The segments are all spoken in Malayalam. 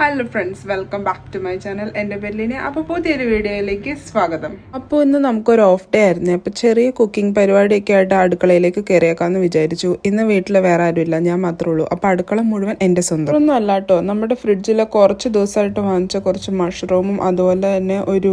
Hello friends welcome back to my channel എന്റെ പേരിലിനെ അപ്പോൾ പുതിയൊരു വീഡിയോയിലേക്ക് സ്വാഗതം. അപ്പോൾ ഇന്ന് നമുക്കൊരു ഓഫ് ഡേ ആയിരുന്നു. അപ്പോൾ ചെറിയ കുക്കിംഗ് പരിപാടിയൊക്കെ ആയിട്ട് അടുക്കളയിലേക്ക് കയറിയേക്കാന്ന് വിചാരിച്ചു. ഇന്ന് വീട്ടിൽ വേറെ ആരുമില്ല. ഞാൻ മാത്രമേ ഉള്ളൂ. അപ്പോൾ അടുക്കള മുഴുവൻ എന്റെ സ്വന്തം. ഒന്നും അല്ല കേട്ടോ. നമ്മുടെ ഫ്രിഡ്ജിൽ കുറച്ച് ദിവസമായിട്ട് വാങ്ങിച്ച കുറച്ച് മഷ്റൂമും അതുപോലെ തന്നെ ഒരു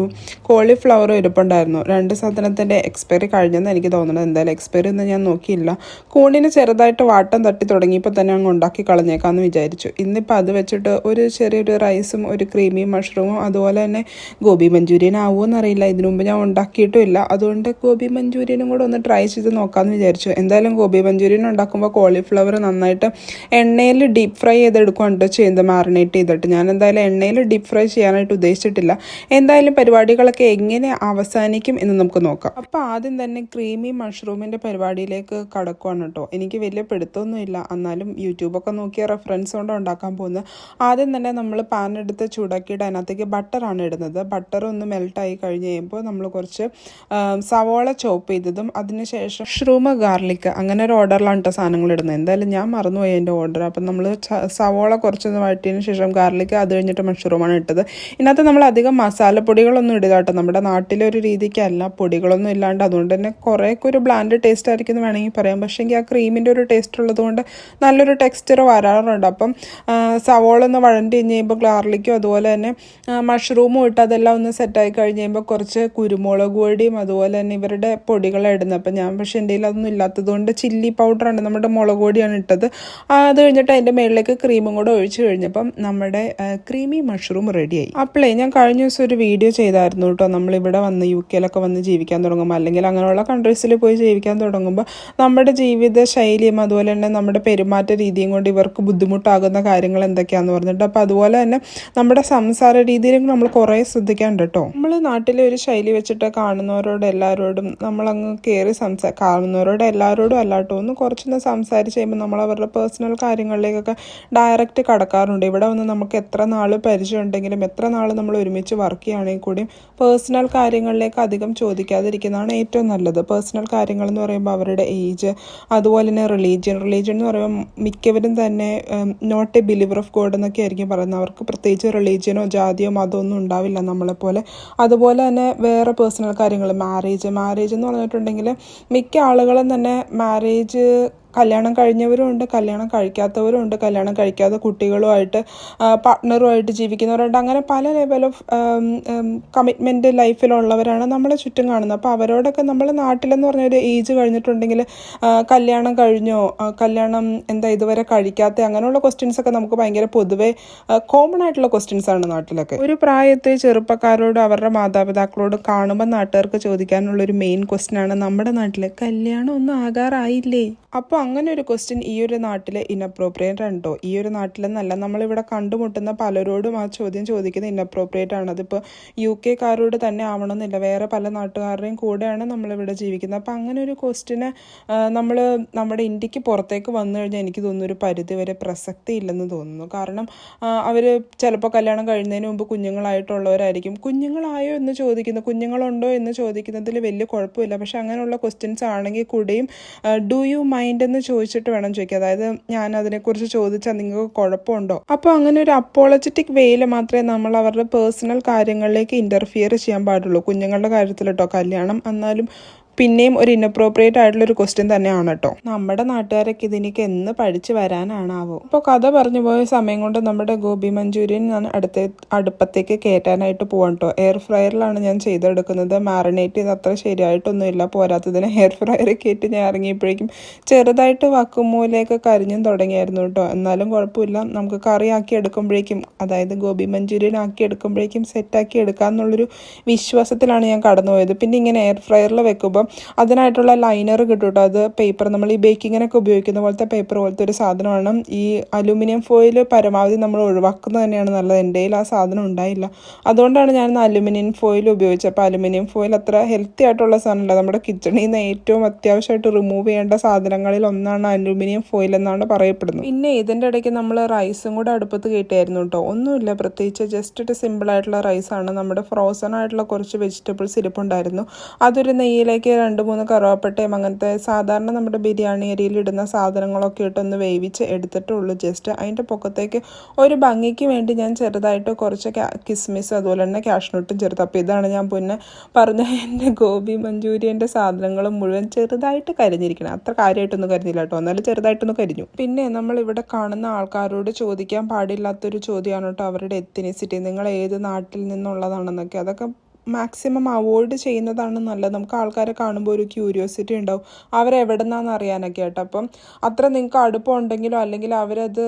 കോളിഫ്ലവറും ഇരിപ്പുണ്ടായിരുന്നു. രണ്ട് സാധനത്തിന്റെ എക്സ്പയറി കഴിഞ്ഞെന്ന് എനിക്ക് തോന്നുന്നത് എന്തായാലും എക്സ്പയറി ഒന്നും ഞാൻ നോക്കിയില്ല. കൂണിന് ചെറുതായിട്ട് വാട്ടം തട്ടി തുടങ്ങിയപ്പോൾ തന്നെ അങ്ങ് ഉണ്ടാക്കി കളഞ്ഞേക്കാമെന്ന് വിചാരിച്ചു. ഇന്നിപ്പോൾ അത് വെച്ചിട്ട് ഒരു ചെറിയൊരു റൈസും ഒരു ക്രീമി മഷ്റൂമും അതുപോലെ തന്നെ ഗോബി മഞ്ചൂരിയൻ ആവുമോ എന്നറിയില്ല ഇതിനു മുമ്പ് ഞാൻ ഉണ്ടാക്കിയിട്ടുമില്ല. അതുകൊണ്ട് ഗോബി മഞ്ചൂരിയനും കൂടെ ഒന്ന് ട്രൈ ചെയ്ത് നോക്കാമെന്ന് വിചാരിച്ചു. എന്തായാലും ഗോബി മഞ്ചൂരിയൻ ഉണ്ടാക്കുമ്പോൾ കോളിഫ്ലവർ നന്നായിട്ട് എണ്ണയിൽ ഡീപ്പ് ഫ്രൈ ചെയ്തെടുക്കുകയാണ് ചെയ്യുന്നത് മാറിനേറ്റ് ചെയ്തിട്ട്. ഞാൻ എന്തായാലും എണ്ണയിൽ ഡീപ്പ് ഫ്രൈ ചെയ്യാനായിട്ട് ഉദ്ദേശിച്ചിട്ടില്ല. എന്തായാലും പരിപാടികളൊക്കെ എങ്ങനെ അവസാനിക്കും എന്ന് നമുക്ക് നോക്കാം. അപ്പോൾ ആദ്യം തന്നെ ക്രീമി മഷ്റൂമിന്റെ പരിപാടിയിലേക്ക് കടക്കുവാണ് കേട്ടോ എനിക്ക് വലിയ പിടുത്തമൊന്നുമില്ല. എന്നാലും യൂട്യൂബൊക്കെ നോക്കിയ റെഫറൻസ് കൊണ്ട് ഉണ്ടാക്കാൻ പോകുന്നത്. ആദ്യം തന്നെ നമ്മൾ പാൻ എടുത്ത് ചൂടാക്കിയിട്ട് അതിനകത്തേക്ക് ബട്ടറാണ് ഇടുന്നത്. ബട്ടർ ഒന്ന് മെൽട്ടായി കഴിഞ്ഞ് കഴിയുമ്പോൾ നമ്മൾ കുറച്ച് സവോള ചോപ്പ് ചെയ്തതും അതിനുശേഷം ഷ്രൂമ ഗാർലിക് അങ്ങനെ ഒരു ഓർഡറിലാണ് കേട്ടോ സാധനങ്ങൾ ഇടുന്നത്. എന്തായാലും ഞാൻ മറന്നുപോയി എന്റെ ഓർഡർ. അപ്പം നമ്മൾ സവോള കുറച്ചൊന്ന് വഴറ്റിയതിന് ശേഷം ഗാർലിക് അത് കഴിഞ്ഞിട്ട് മഷ്റൂമാണ് ഇട്ടത്. ഇതിനകത്ത് നമ്മൾ അധികം മസാലപ്പൊടികളൊന്നും ഇടുക കേട്ടോ നമ്മുടെ നാട്ടിലൊരു രീതിക്കല്ല. പൊടികളൊന്നും ഇല്ലാണ്ട് അതുകൊണ്ട് തന്നെ കുറേയൊക്കെ ഒരു ബ്ലാൻഡ് ടേസ്റ്റ് ആയിരിക്കും എന്ന് വേണമെങ്കിൽ പറയാം. പക്ഷേ എങ്കിൽ ആ ക്രീമിന്റെ ഒരു ടേസ്റ്റ് ഉള്ളതുകൊണ്ട് നല്ലൊരു ടെക്സ്ചർ വരാറുണ്ട്. അപ്പം സവോള ഒന്ന് വഴണ്ടി കഴിഞ്ഞ് കഴിയുമ്പോൾ ഗാർലിക്കും അതുപോലെ തന്നെ മഷ്റൂമും ഇട്ട് അതെല്ലാം ഒന്ന് സെറ്റായി കഴിഞ്ഞ് കഴിയുമ്പോൾ കുറച്ച് കുരുമുളക് പൊടിയും അതുപോലെ തന്നെ ഇവരുടെ പൊടികളാണ് ഇടുന്നത്. അപ്പം ഞാൻ പക്ഷേ എന്റെ അതൊന്നും ഇല്ലാത്തതുകൊണ്ട് ചില്ലി പൗഡറാണ് നമ്മുടെ മുളക് പൊടിയാണ് ഇട്ടത്. അത് കഴിഞ്ഞിട്ട് അതിന്റെ മേളിലേക്ക് ക്രീമും കൂടെ ഒഴിച്ച് കഴിഞ്ഞപ്പം നമ്മുടെ ക്രീമി മഷ്റൂം റെഡിയായി അപ്പോളേ ഞാൻ കഴിഞ്ഞ ദിവസം ഒരു വീഡിയോ ചെയ്തായിരുന്നു കേട്ടോ. നമ്മളിവിടെ വന്ന് യു കെയിലൊക്കെ വന്ന് ജീവിക്കാൻ തുടങ്ങുമ്പോൾ അല്ലെങ്കിൽ അങ്ങനെയുള്ള കൺട്രീസിൽ പോയി ജീവിക്കാൻ തുടങ്ങുമ്പോൾ നമ്മുടെ ജീവിത ശൈലിയും അതുപോലെ തന്നെ നമ്മുടെ പെരുമാറ്റ രീതിയും കൊണ്ട് ഇവർക്ക് ബുദ്ധിമുട്ടാകുന്ന കാര്യങ്ങൾ എന്തൊക്കെയാണെന്ന് പറഞ്ഞിട്ട് അപ്പോൾ അതുപോലെ തന്നെ നമ്മുടെ സംസാര രീതിയിലും നമ്മൾ കുറേ ശ്രദ്ധിക്കാണ്ട് കേട്ടോ. നമ്മൾ നാട്ടിലെ ഒരു ശൈലി വെച്ചിട്ട് കാണുന്നവരോട് എല്ലാവരോടും നമ്മളങ്ങ് കയറി സംസാ കാണുന്നവരോട് എല്ലാവരോടും അല്ലാട്ടോ ഒന്ന് കുറച്ചൊന്ന് സംസാരിച്ച് കഴിയുമ്പോൾ നമ്മൾ അവരുടെ പേഴ്സണൽ കാര്യങ്ങളിലേക്കൊക്കെ ഡയറക്റ്റ് കടക്കാറുണ്ട്. ഇവിടെ വന്ന് നമുക്ക് എത്ര നാൾ പരിചയം ഉണ്ടെങ്കിലും എത്ര നാൾ നമ്മൾ ഒരുമിച്ച് വർക്ക് ചെയ്യുകയാണെങ്കിൽ കൂടിയും പേഴ്സണൽ കാര്യങ്ങളിലേക്ക് അധികം ചോദിക്കാതിരിക്കുന്നതാണ് ഏറ്റവും നല്ലത്. പേഴ്സണൽ കാര്യങ്ങൾ എന്ന് പറയുമ്പോൾ അവരുടെ ഏജ് അതുപോലെ തന്നെ റിലീജിയൻ റിലീജിയൻ എന്ന് പറയുമ്പോൾ മിക്കവരും തന്നെ not a believer of god എന്നൊക്കെ ആയിരിക്കും പറയുന്നത്. അവർക്ക് പ്രത്യേകിച്ച് റിലീജിയനോ ജാതിയോ മതമോ ഒന്നും ഉണ്ടാവില്ല നമ്മളെപ്പോലെ. അതുപോലെ തന്നെ വേറെ പേഴ്സണൽ കാര്യങ്ങൾ മാരേജ് മാരേജ് എന്ന് പറഞ്ഞിട്ടുണ്ടെങ്കിൽ മിക്ക ആളുകളും തന്നെ മാരേജ് കല്യാണം കഴിഞ്ഞവരും ഉണ്ട് കല്യാണം കഴിക്കാത്തവരും ഉണ്ട് കല്യാണം കഴിക്കാത്ത കുട്ടികളുമായിട്ട് പാർട്ട്ണറുമായിട്ട് ജീവിക്കുന്നവരുണ്ട്. അങ്ങനെ പല ലെവൽ ഓഫ് കമ്മിറ്റ്മെന്റ് ലൈഫിലുള്ളവരാണ് നമ്മളെ ചുറ്റും കാണുന്നത്. അപ്പോൾ അവരോടൊക്കെ നമ്മൾ നാട്ടിലെന്ന് പറഞ്ഞ ഒരു ഏജ് കഴിഞ്ഞിട്ടുണ്ടെങ്കിൽ കല്യാണം കഴിഞ്ഞോ കല്യാണം എന്താ ഇതുവരെ കഴിക്കാത്ത അങ്ങനെയുള്ള ക്വസ്റ്റ്യൻസ് ഒക്കെ നമുക്ക് ഭയങ്കര പൊതുവേ കോമൺ ആയിട്ടുള്ള ക്വസ്റ്റ്യൻസ് ആണ് നാട്ടിലൊക്കെ. ഒരു പ്രായത്തിൽ ചെറുപ്പക്കാരോട് അവരുടെ മാതാപിതാക്കളോട് കാണുമ്പോൾ നാട്ടുകാർക്ക് ചോദിക്കാനുള്ള ഒരു മെയിൻ ക്വസ്റ്റ്യൻ ആണ് നമ്മുടെ നാട്ടിൽ കല്യാണം ഒന്നും ആകാറായില്ലേ? അപ്പോൾ അങ്ങനെ ഒരു ക്വസ്റ്റ്യൻ ഈ ഒരു നാട്ടിൽ ഇനപ്രോപ്രിയേറ്റ് ഉണ്ടോ ഈ ഒരു നാട്ടിലെന്നല്ല നമ്മളിവിടെ കണ്ടുമുട്ടുന്ന പലരോടും ആ ചോദ്യം ചോദിക്കുന്നത് ഇനപ്രോപ്രിയേറ്റ് ആണ്. അതിപ്പോൾ യു കെക്കാരോട് തന്നെ ആവണമെന്നില്ല. വേറെ പല നാട്ടുകാരുടെയും കൂടെയാണ് നമ്മളിവിടെ ജീവിക്കുന്നത്. അപ്പോൾ അങ്ങനെ ഒരു ക്വസ്റ്റിന് നമ്മൾ നമ്മുടെ ഇന്ത്യയ്ക്ക് പുറത്തേക്ക് വന്നു കഴിഞ്ഞാൽ എനിക്ക് തോന്നുന്നു ഒരു പരിധി വരെ പ്രസക്തി ഇല്ലെന്ന് തോന്നുന്നു. കാരണം അവർ ചിലപ്പോൾ കല്യാണം കഴിയുന്നതിന് മുമ്പ് കുഞ്ഞുങ്ങളായിട്ടുള്ളവരായിരിക്കും. കുഞ്ഞുങ്ങളായോ എന്ന് ചോദിക്കുന്നു. കുഞ്ഞുങ്ങളുണ്ടോ എന്ന് ചോദിക്കുന്നതിൽ വലിയ കുഴപ്പമില്ല. പക്ഷെ അങ്ങനെയുള്ള ക്വസ്റ്റ്യൻസ് ആണെങ്കിൽ കൂടെയും ഡു യു മൈൻഡ് എന്ന് ചോദിച്ചിട്ട് വേണം ചോദിക്കുക അതായത് ഞാൻ അതിനെക്കുറിച്ച് ചോദിച്ചാൽ നിങ്ങൾക്ക് കുഴപ്പമുണ്ടോ? അപ്പോൾ അങ്ങനെ ഒരു അപ്പോളജറ്റിക് വേയിൽ മാത്രമേ നമ്മൾ അവരുടെ പേഴ്സണൽ കാര്യങ്ങളിലേക്ക് ഇന്റർഫിയർ ചെയ്യാൻ പാടുള്ളൂ. കുഞ്ഞുങ്ങളുടെ കാര്യത്തിൽ കേട്ടോ കല്യാണം എന്നാലും പിന്നെയും ഒരു ഇന്നപ്രോപ്രിയേറ്റ് ആയിട്ടുള്ള ഒരു ക്വസ്റ്റ്യൻ തന്നെയാണ് കേട്ടോ നമ്മുടെ നാട്ടുകാരൊക്കെ ഇതിനൊക്കെ എന്ന് പഠിച്ചു വരാനാണാവോ? ഇപ്പോൾ കഥ പറഞ്ഞു പോയ സമയം കൊണ്ട് നമ്മുടെ ഗോപി മഞ്ചൂരിയൻ ഞാൻ അടുത്ത അടുപ്പത്തേക്ക് കയറ്റാനായിട്ട് പോകാം കേട്ടോ എയർ ഫ്രയറിലാണ് ഞാൻ ചെയ്തെടുക്കുന്നത്. മാറിനേറ്റ് ചെയ്ത് അത്ര ശരിയായിട്ടൊന്നുമില്ല. പോരാത്തതിന് എയർ ഫ്രയർ കയറ്റി ഞാൻ ഇറങ്ങിയപ്പോഴേക്കും ചെറുതായിട്ട് വക്കുമൂലയൊക്കെ കരിഞ്ഞും തുടങ്ങിയായിരുന്നു കേട്ടോ എന്നാലും കുഴപ്പമില്ല. നമുക്ക് കറി ആക്കി എടുക്കുമ്പോഴേക്കും അതായത് ഗോപി മഞ്ചൂരിയൻ ആക്കി എടുക്കുമ്പോഴേക്കും സെറ്റാക്കി എടുക്കാമെന്നുള്ളൊരു വിശ്വാസത്തിലാണ് ഞാൻ കടന്നുപോയത്. പിന്നെ ഇങ്ങനെ എയർ ഫ്രയറിൽ വെക്കുമ്പോൾ അതിനായിട്ടുള്ള ലൈനർ കിട്ടും കേട്ടോ അത് പേപ്പർ നമ്മൾ ഈ ബേക്കിങ്ങിനൊക്കെ ഉപയോഗിക്കുന്ന പോലത്തെ പേപ്പർ പോലത്തെ ഒരു സാധനമാണ്. ഈ അലുമിനിയം ഫോയിൽ പരമാവധി നമ്മൾ ഒഴിവാക്കുന്നത് തന്നെയാണ് നല്ലത്. എന്റെ ആ സാധനം ഉണ്ടായില്ല. അതുകൊണ്ടാണ് ഞാൻ അലുമിനിയം ഫോയിൽ ഉപയോഗിച്ചത്. അപ്പോൾ അലുമിനിയം ഫോയിൽ അത്ര ഹെൽത്തി ആയിട്ടുള്ള സാധനമല്ല. നമ്മുടെ കിച്ചണിൽ നിന്ന് ഏറ്റവും അത്യാവശ്യമായിട്ട് റിമൂവ് ചെയ്യേണ്ട സാധനങ്ങളിൽ ഒന്നാണ് അലുമിനിയം ഫോയിൽ എന്നാണ് പറയപ്പെടുന്നത്. പിന്നെ ഇതിന്റെ ഇടയ്ക്ക് നമ്മൾ റൈസും കൂടെ അടുപ്പത്ത് കയറ്റിയായിരുന്നു കേട്ടോ. ഒന്നുമില്ല. പ്രത്യേകിച്ച് ജസ്റ്റ് ഒരു സിമ്പിൾ ആയിട്ടുള്ള റൈസാണ് നമ്മുടെ ഫ്രോസൺ ആയിട്ടുള്ള കുറച്ച് വെജിറ്റബിൾസ് ഇരിപ്പുണ്ടായിരുന്നു. അതൊരു നെയ്യിലേക്ക് രണ്ട് മൂന്ന് കറുവാപ്പട്ടയും അങ്ങനത്തെ സാധാരണ നമ്മുടെ ബിരിയാണി അരിയിൽ ഇടുന്ന സാധനങ്ങളൊക്കെ ഇട്ടൊന്ന് വേവിച്ച് എടുത്തിട്ടുള്ളൂ. ജസ്റ്റ് അതിന്റെ പൊക്കത്തേക്ക് ഒരു ഭംഗിക്ക് വേണ്ടി ഞാൻ ചെറുതായിട്ട് കുറച്ച് കിസ്മിസ് അതുപോലെ തന്നെ കാഷ്നട്ടും ചേർത്ത്. അപ്പോൾ ഇതാണ് ഞാൻ പിന്നെ പറഞ്ഞ എന്റെ ഗോബി മഞ്ചൂരിയന്റെ സാധനങ്ങളും മുഴുവൻ ചെറുതായിട്ട് കരിഞ്ഞിരിക്കണം. അത്ര കാര്യമായിട്ടൊന്നും കരിഞ്ഞില്ല കേട്ടോ. എന്നാലും ചെറുതായിട്ടൊന്ന് കരിഞ്ഞു. പിന്നെ നമ്മൾ ഇവിടെ കാണുന്ന ആൾക്കാരോട് ചോദിക്കാൻ പാടില്ലാത്തൊരു ചോദ്യമാണ് കേട്ടോ അവരുടെ എത്തിനിസിറ്റി നിങ്ങൾ ഏത് നാട്ടിൽ നിന്നുള്ളതാണെന്നൊക്കെ. അതൊക്കെ മാക്സിമം അവോയ്ഡ് ചെയ്യുന്നതാണ് നല്ലത്. നമുക്ക് ആൾക്കാരെ കാണുമ്പോൾ ഒരു ക്യൂരിയോസിറ്റി ഉണ്ടാവും. അവരെവിടുന്നാന്ന് അറിയാനൊക്കെ ആയിട്ട്. അപ്പം അത്ര നിങ്ങൾക്ക് അടുപ്പമുണ്ടെങ്കിലോ അല്ലെങ്കിൽ അവരത്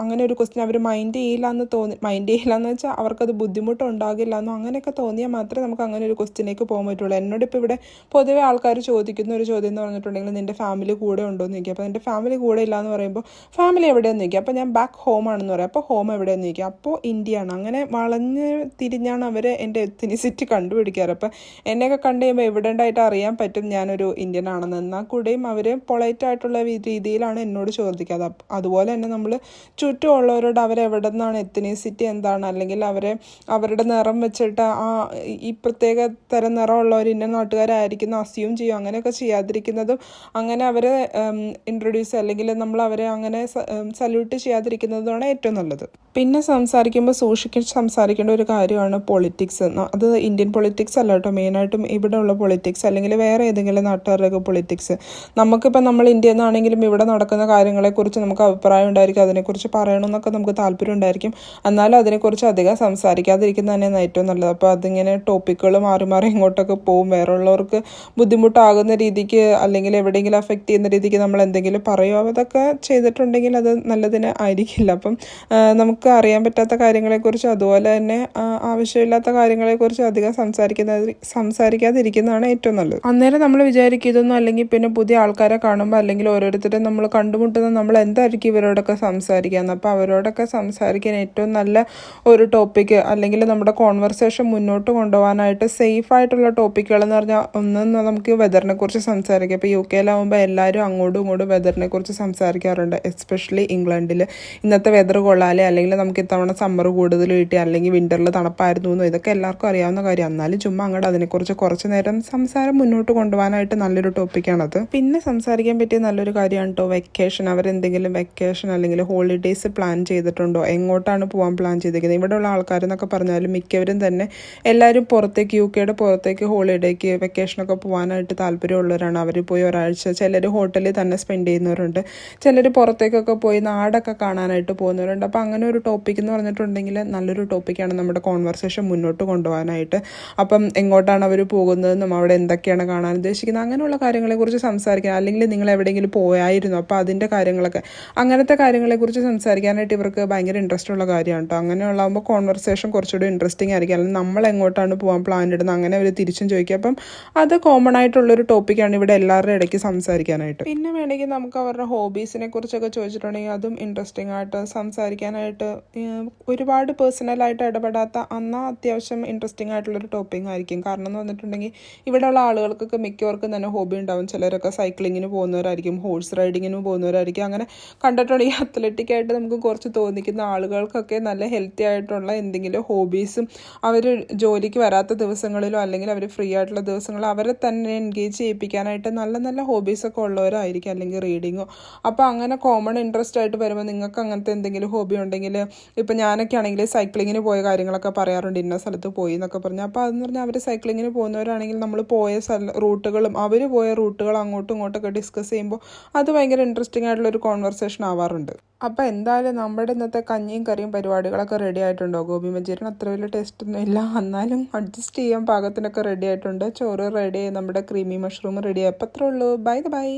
അങ്ങനെ ഒരു ക്വസ്റ്റ്യൻ അവർ മൈൻഡ് ചെയ്യില്ല എന്ന് തോന്നി മൈൻഡ് ചെയ്യില്ല എന്ന് വെച്ചാൽ അവർക്കത് ബുദ്ധിമുട്ടുണ്ടാകില്ല എന്നോ അങ്ങനെയൊക്കെ തോന്നിയാൽ മാത്രമേ നമുക്ക് അങ്ങനെ ഒരു ക്വസ്റ്റ്യനിലേക്ക് പോകാൻ പറ്റുള്ളൂ. എന്നോട് ഇപ്പോൾ ഇവിടെ പൊതുവേ ആൾക്കാർ ചോദിക്കുന്ന ഒരു ചോദ്യം എന്ന് പറഞ്ഞിട്ടുണ്ടെങ്കിൽ നിന്റെ ഫാമിലി കൂടെ ഉണ്ടോ എന്ന് അപ്പോൾ എന്റെ ഫാമിലി കൂടെ ഇല്ല എന്ന് പറയുമ്പോൾ ഫാമിലി എവിടെയെന്ന് ചോദിക്കുക അപ്പോൾ ഞാൻ ബാക്ക് ഹോം ആണെന്ന് പറയാം. അപ്പോൾ ഹോം എവിടെയെന്ന് ചോദിക്കുക അപ്പോൾ ഇന്ത്യയാണ് അങ്ങനെ വളഞ്ഞ് തിരിഞ്ഞാണ് അവർ എന്റെ എത്തിനിസിറ്റി കണ്ടുപിടിക്കാറ്. അപ്പം എന്നെയൊക്കെ കണ്ടു കഴിയുമ്പോൾ എവിഡന്റായിട്ട് അറിയാൻ പറ്റും ഞാനൊരു ഇന്ത്യൻ ആണെന്ന്. എന്നാൽ കൂടെയും അവർ പൊളൈറ്റ് ആയിട്ടുള്ള രീതിയിലാണ് എന്നോട് ചോദിക്കാതെ അതുപോലെ തന്നെ നമ്മൾ ചുറ്റുമുള്ളവരോട് അവരെവിടെ നിന്നാണ് എത്തിനിസിറ്റി എന്താണ് അല്ലെങ്കിൽ അവരെ അവരുടെ നിറം വെച്ചിട്ട് ആ ഈ പ്രത്യേക തരം നിറമുള്ളവർ ഇന്ന നാട്ടുകാരായിരിക്കുന്ന അസ്യൂം ചെയ്യും അങ്ങനെയൊക്കെ ചെയ്യാതിരിക്കുന്നതും അങ്ങനെ അവരെ ഇൻട്രൊഡ്യൂസ് അല്ലെങ്കിൽ നമ്മൾ അവരെ അങ്ങനെ സല്യൂട്ട് ചെയ്യാതിരിക്കുന്നതുമാണ് ഏറ്റവും നല്ലത്. പിന്നെ സംസാരിക്കുമ്പോൾ സൂക്ഷിച്ച് സംസാരിക്കേണ്ട ഒരു കാര്യമാണ് പൊളിറ്റിക്സ് അത് ഇന്ത്യൻ പൊളിറ്റിക്സ് അല്ല കേട്ടോ. മെയിനായിട്ടും ഇവിടെയുള്ള പൊളിറ്റിക്സ് അല്ലെങ്കിൽ വേറെ ഏതെങ്കിലും നാട്ടുകാരുടെയൊക്കെ പൊളിറ്റിക്സ് നമുക്കിപ്പോൾ നമ്മൾ ഇന്ത്യയിൽ നിന്നാണെങ്കിലും ഇവിടെ നടക്കുന്ന കാര്യങ്ങളെക്കുറിച്ച് നമുക്ക് അഭിപ്രായം ഉണ്ടായിരിക്കും അതിനെക്കുറിച്ച് പറയണമെന്നൊക്കെ നമുക്ക് താല്പര്യം ഉണ്ടായിരിക്കും. എന്നാലും അതിനെക്കുറിച്ച് അധികം സംസാരിക്കാതിരിക്കുന്നത് തന്നെയാണ് ഏറ്റവും നല്ലത്. അപ്പോൾ അതിങ്ങനെ ടോപ്പിക്കുകൾ മാറി മാറി ഇങ്ങോട്ടൊക്കെ പോകും. വേറെ ഉള്ളവർക്ക് ബുദ്ധിമുട്ടാകുന്ന രീതിക്ക് അല്ലെങ്കിൽ എവിടെയെങ്കിലും അഫക്റ്റ് ചെയ്യുന്ന രീതിക്ക് നമ്മൾ എന്തെങ്കിലും പറയുമോ അതൊക്കെ ചെയ്തിട്ടുണ്ടെങ്കിൽ അത് നല്ലതിന് ആയിരിക്കില്ല. അപ്പം നമുക്ക് അറിയാൻ പറ്റാത്ത കാര്യങ്ങളെക്കുറിച്ച് അതുപോലെ തന്നെ ആവശ്യമില്ലാത്ത കാര്യങ്ങളെക്കുറിച്ച് അധികം സംസാരിക്കുന്ന സംസാരിക്കാതിരിക്കുന്നതാണ് ഏറ്റവും നല്ലത്. അന്നേരം നമ്മൾ വിചാരിക്കും ഇതൊന്നും അല്ലെങ്കിൽ പിന്നെ പുതിയ ആൾക്കാരെ കാണുമ്പോൾ അല്ലെങ്കിൽ ഓരോരുത്തരും നമ്മൾ കണ്ടുമുട്ടുന്ന നമ്മൾ എന്തായിരിക്കും ഇവരോടൊക്കെ സംസാരിക്കാന്ന്. അപ്പോൾ അവരോടൊക്കെ സംസാരിക്കാൻ ഏറ്റവും നല്ല ഒരു ടോപ്പിക്ക് അല്ലെങ്കിൽ നമ്മുടെ കോൺവെർസേഷൻ മുന്നോട്ട് കൊണ്ടുപോകാനായിട്ട് സേഫ് ആയിട്ടുള്ള ടോപ്പിക്കുകൾ എന്ന് പറഞ്ഞാൽ ഒന്ന് നമുക്ക് വെതറിനെ കുറിച്ച് സംസാരിക്കാം. ഇപ്പോൾ യു കെയിലാവുമ്പോൾ എല്ലാവരും അങ്ങോട്ടും ഇങ്ങോട്ടും വെതറിനെ കുറിച്ച് സംസാരിക്കാറുണ്ട്. എസ്പെഷ്യലി ഇംഗ്ലണ്ടിൽ ഇന്നത്തെ വെതർ കൊള്ളാലേ. അല്ലെങ്കിൽ നമുക്ക് ഇത്തവണ സമ്മർ കൂടുതൽ കിട്ടി. അല്ലെങ്കിൽ വിന്ററിൽ തണുപ്പായിരുന്നു എന്നോ ഇതൊക്കെ എല്ലാവർക്കും അറിയാവുന്ന കാര്യം. എന്നാലും ചുമ്മാ അങ്ങോട്ട് അതിനെക്കുറിച്ച് കുറച്ച് നേരം സംസാരം മുന്നോട്ട് കൊണ്ടുപോകാനായിട്ട് നല്ലൊരു ടോപ്പിക്കാണത് പിന്നെ സംസാരിക്കാൻ പറ്റിയ നല്ലൊരു കാര്യമാണ് കേട്ടോ വെക്കേഷൻ അവരെന്തെങ്കിലും വെക്കേഷൻ അല്ലെങ്കിൽ ഹോളിഡേയ്സ് പ്ലാൻ ചെയ്തിട്ടുണ്ടോ? എങ്ങോട്ടാണ് പോകാൻ പ്ലാൻ ചെയ്തിരിക്കുന്നത്? ഇവിടെയുള്ള ആൾക്കാരെന്നൊക്കെ പറഞ്ഞാലും മിക്കവരും തന്നെ എല്ലാവരും പുറത്തേക്ക് യു കെയുടെ പുറത്തേക്ക് ഹോളിഡേക്ക് വെക്കേഷനൊക്കെ പോകാനായിട്ട് താല്പര്യമുള്ളവരാണ്. അവർ പോയി ഒരാഴ്ച ചിലർ ഹോട്ടലിൽ തന്നെ സ്പെൻഡ് ചെയ്യുന്നവരുണ്ട്. ചിലർ പുറത്തേക്കൊക്കെ പോയി നാടൊക്കെ കാണാനായിട്ട് പോകുന്നവരുണ്ട്. അപ്പോൾ അങ്ങനെ ഒരു ടോപ്പിക് എന്ന് പറഞ്ഞിട്ടുണ്ടെങ്കിൽ നല്ലൊരു ടോപ്പിക്കാണ് നമ്മുടെ കോൺവെർസേഷൻ മുന്നോട്ട് കൊണ്ടുപോകാനായിട്ട്. അപ്പം എങ്ങോട്ടാണ് അവർ പോകുന്നതെന്നും അവിടെ എന്തൊക്കെയാണ് കാണാൻ ഉദ്ദേശിക്കുന്നത് അങ്ങനെയുള്ള കാര്യങ്ങളെക്കുറിച്ച് സംസാരിക്കാൻ അല്ലെങ്കിൽ നിങ്ങൾ എവിടെയെങ്കിലും പോയായിരുന്നു അപ്പോൾ അതിന്റെ കാര്യങ്ങളൊക്കെ അങ്ങനത്തെ കാര്യങ്ങളെക്കുറിച്ച് സംസാരിക്കാനായിട്ട് ഇവർക്ക് ഭയങ്കര ഇൻട്രസ്റ്റ് ഉള്ള കാര്യമാണ് കേട്ടോ അങ്ങനെയുള്ളാകുമ്പോൾ കോൺവെർസേഷൻ കുറച്ചുകൂടി ഇൻട്രസ്റ്റിംഗ് ആയിരിക്കും. അല്ലെങ്കിൽ നമ്മൾ എങ്ങോട്ടാണ് പോകാൻ പ്ലാൻ ഇടുന്നത്? അങ്ങനെ അവർ തിരിച്ചും ചോദിക്കും. അപ്പം അത് കോമൺ ആയിട്ടുള്ളൊരു ടോപ്പിക്കാണ് ഇവിടെ എല്ലാവരുടെ ഇടയ്ക്ക് സംസാരിക്കാനായിട്ട്. പിന്നെ വേണമെങ്കിൽ നമുക്ക് അവരുടെ ഹോബീസിനെ കുറിച്ചൊക്കെ ചോദിച്ചിട്ടുണ്ടെങ്കിൽ അതും ഇൻട്രസ്റ്റിംഗ് ആയിട്ട് സംസാരിക്കാനായിട്ട് ഒരുപാട് പേഴ്സണലായിട്ട് ഇടപെടാത്ത അന്നാ അത്യാവശ്യം ഇൻട്രസ്റ്റിംഗ് ആയിട്ടുള്ളൊരു ടോപ്പിംഗ് ആയിരിക്കും. കാരണം എന്ന് പറഞ്ഞിട്ടുണ്ടെങ്കിൽ ഇവിടെയുള്ള ആളുകൾക്കൊക്കെ മിക്കവർക്കും തന്നെ ഹോബി ഉണ്ടാവും. ചിലരൊക്കെ സൈക്ലിങ്ങിന് പോകുന്നവരായിരിക്കും ഹോഴ്സ് റൈഡിങ്ങിന് പോകുന്നവരായിരിക്കും. അങ്ങനെ കണ്ടിട്ടുള്ള കണ്ടിട്ടുണ്ടെങ്കിൽ അത്ലറ്റിക് ആയിട്ട് നമുക്ക് കുറച്ച് തോന്നിക്കുന്ന ആളുകൾക്കൊക്കെ നല്ല ഹെൽത്തി ആയിട്ടുള്ള എന്തെങ്കിലും ഹോബീസും അവർ ജോലിക്ക് വരാത്ത ദിവസങ്ങളിലോ അല്ലെങ്കിൽ അവർ ഫ്രീ ആയിട്ടുള്ള ദിവസങ്ങളിലോ അവരെ തന്നെ എൻഗേജ് ചെയ്യിപ്പിക്കാനായിട്ട് നല്ല നല്ല ഹോബീസൊക്കെ ഉള്ളവരായിരിക്കും അല്ലെങ്കിൽ റീഡിങ്ങോ അപ്പോൾ അങ്ങനെ കോമൺ ഇൻട്രസ്റ്റ് ആയിട്ട് വരുമ്പോൾ നിങ്ങൾക്ക് അങ്ങനത്തെ എന്തെങ്കിലും ഹോബി ഉണ്ടെങ്കിൽ ഇപ്പം ഞാനൊക്കെ ആണെങ്കിൽ സൈക്ലിങ്ങിന് പോയ കാര്യങ്ങളൊക്കെ പറയാറുണ്ട്. ഇന്ന സ്ഥലത്ത് പോയി എന്നൊക്കെ പറഞ്ഞു. അപ്പോൾ അതെന്ന് പറഞ്ഞാൽ അവർ സൈക്ലിങ്ങിന് പോകുന്നവരാണെങ്കിൽ നമ്മൾ പോയ സ്ഥല റൂട്ടുകളും അവർ പോയ റൂട്ടുകൾ അങ്ങോട്ടും ഇങ്ങോട്ടൊക്കെ ഡിസ്കസ് ചെയ്യുമ്പോൾ അത് ഭയങ്കര ഇൻട്രസ്റ്റിംഗ് ആയിട്ടുള്ള ഒരു കോൺവെർസേഷൻ ആവാറുണ്ട്. അപ്പോൾ എന്തായാലും നമ്മുടെ ഇന്നത്തെ കഞ്ഞിയും കറിയും പരിപാടികളൊക്കെ റെഡി ആയിട്ടുണ്ടോ? ഗോപി മഞ്ചൂരിയൻ അത്ര വലിയ ടേസ്റ്റ് ഒന്നും ഇല്ല. എന്നാലും അഡ്ജസ്റ്റ് ചെയ്യാൻ പാകത്തിനൊക്കെ റെഡി ആയിട്ടുണ്ട്. ചോറ് റെഡി നമ്മുടെ ക്രീമി മഷ്റൂം റെഡി ആയപ്പോൾ അത്രേ ഉള്ളൂ. Bye bye